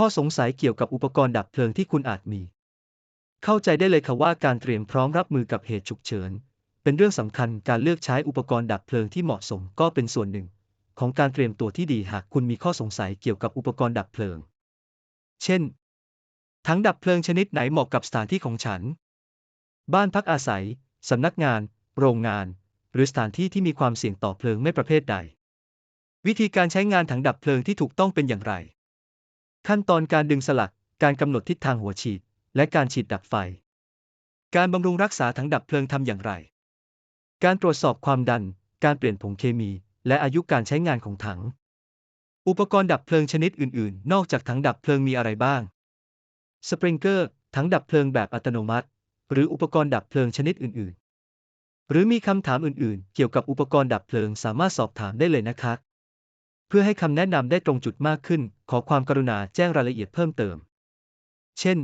ข้อสงสัยเกี่ยวกับอุปกรณ์ดับเพลิงที่คุณอาจมี เข้าใจได้เลยค่ะว่าการเตรียมพร้อมรับมือกับเหตุฉุกเฉิน เป็นเรื่องสำคัญการเลือกใช้อุปกรณ์ดับเพลิงที่เหมาะสมก็เป็นส่วนหนึ่ง ของการเตรียมตัวที่ดีหากคุณมีข้อสงสัยเกี่ยวกับอุปกรณ์ดับเพลิง เช่นถังดับเพลิงชนิดไหนเหมาะกับสถานที่ของฉัน บ้านพักอาศัย สำนักงาน โรงงาน หรือสถานที่ที่มีความเสี่ยงต่อเพลิงไม่ประเภทใด วิธีการใช้งานถังดับเพลิงที่ถูกต้องเป็นอย่างไร ขั้นตอนการดึงสลัก การกำหนดทิศทางหัวฉีด และการฉีดดับไฟ การบำรุงรักษาถังดับเพลิงทำอย่างไร การตรวจสอบความดัน การเปลี่ยนผงเคมี และอายุการใช้งานของถัง อุปกรณ์ดับเพลิงชนิดอื่น ๆ นอกจากถังดับเพลิงมีอะไรบ้าง สปริงเกอร์ ถังดับเพลิงแบบอัตโนมัติ หรืออุปกรณ์ดับเพลิงชนิดอื่น ๆ หรือมีคำถามอื่น ๆ เกี่ยวกับอุปกรณ์ดับเพลิงสามารถสอบถามได้เลยนะคะ เพื่อให้คำแนะนำได้ตรงจุดมากขึ้น ขอความกรุณาแจ้งรายละเอียดเพิ่มเติม เช่น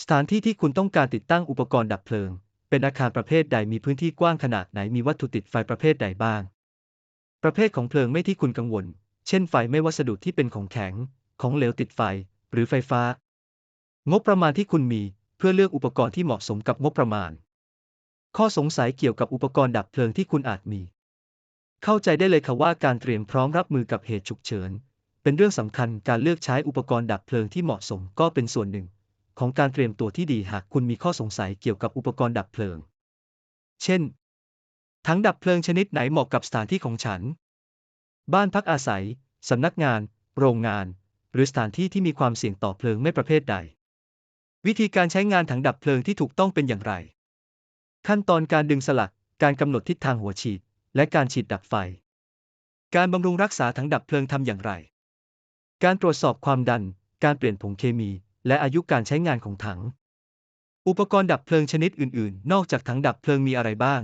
สถานที่ที่คุณต้องการติดตั้งอุปกรณ์ดับเพลิง เป็นอาคารประเภทใดมีพื้นที่กว้างขนาดไหนมีวัตถุติดไฟประเภทใดบ้าง ประเภทของเพลิงไม่ที่คุณกังวล เช่นไฟไม่วัสดุที่เป็นของแข็ง ของเหลวติดไฟ หรือไฟฟ้า งบประมาณที่คุณมีเพื่อเลือกอุปกรณ์ที่เหมาะสมกับงบประมาณ ข้อสงสัยเกี่ยวกับอุปกรณ์ดับเพลิงที่คุณอาจมี เข้าใจได้เลยค่ะว่าการเตรียมพร้อมรับมือกับเหตุฉุกเฉิน เป็นเรื่องสำคัญการเลือกใช้อุปกรณ์ดับเพลิงที่เหมาะสมก็เป็นส่วนหนึ่ง ของการเตรียมตัวที่ดีหากคุณมีข้อสงสัยเกี่ยวกับอุปกรณ์ดับเพลิง เช่นถังดับเพลิงชนิดไหนเหมาะกับสถานที่ของฉัน บ้านพักอาศัย สำนักงาน โรงงาน หรือสถานที่ที่มีความเสี่ยงต่อเพลิงไม่ประเภทใด วิธีการใช้งานถังดับเพลิงที่ถูกต้องเป็นอย่างไร ขั้นตอนการดึงสลัก การกำหนดทิศทางหัวฉีด และการฉีดดับไฟ การบำรุงรักษาถังดับเพลิงทำอย่างไร การตรวจสอบความดัน การเปลี่ยนผงเคมี และอายุการใช้งานของถัง อุปกรณ์ดับเพลิงชนิดอื่น ๆ นอกจากถังดับเพลิงมีอะไรบ้าง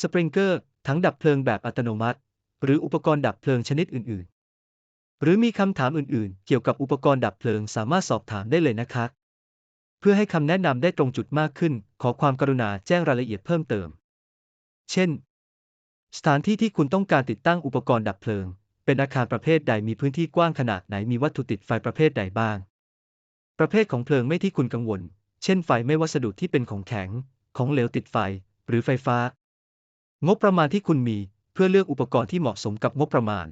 สปริงเกอร์ ถังดับเพลิงแบบอัตโนมัติ หรืออุปกรณ์ดับเพลิงชนิดอื่น ๆ หรือมีคำถามอื่น ๆ เกี่ยวกับอุปกรณ์ดับเพลิงสามารถสอบถามได้เลยนะคะ เพื่อให้คำแนะนำได้ตรงจุดมากขึ้น ขอความกรุณาแจ้งรายละเอียดเพิ่มเติม เช่น สถานที่ที่คุณต้องการติดตั้งอุปกรณ์ดับเพลิง เป็นอาคารประเภทใดมีพื้นที่กว้างขนาดไหนมีวัตถุติดไฟประเภทใดบ้าง ประเภทของเพลิงไม่ที่คุณกังวล เช่นไฟไม่วัสดุที่เป็นของแข็ง ของเหลวติดไฟ หรือไฟฟ้า งบประมาณที่คุณมีเพื่อเลือกอุปกรณ์ที่เหมาะสมกับงบประมาณ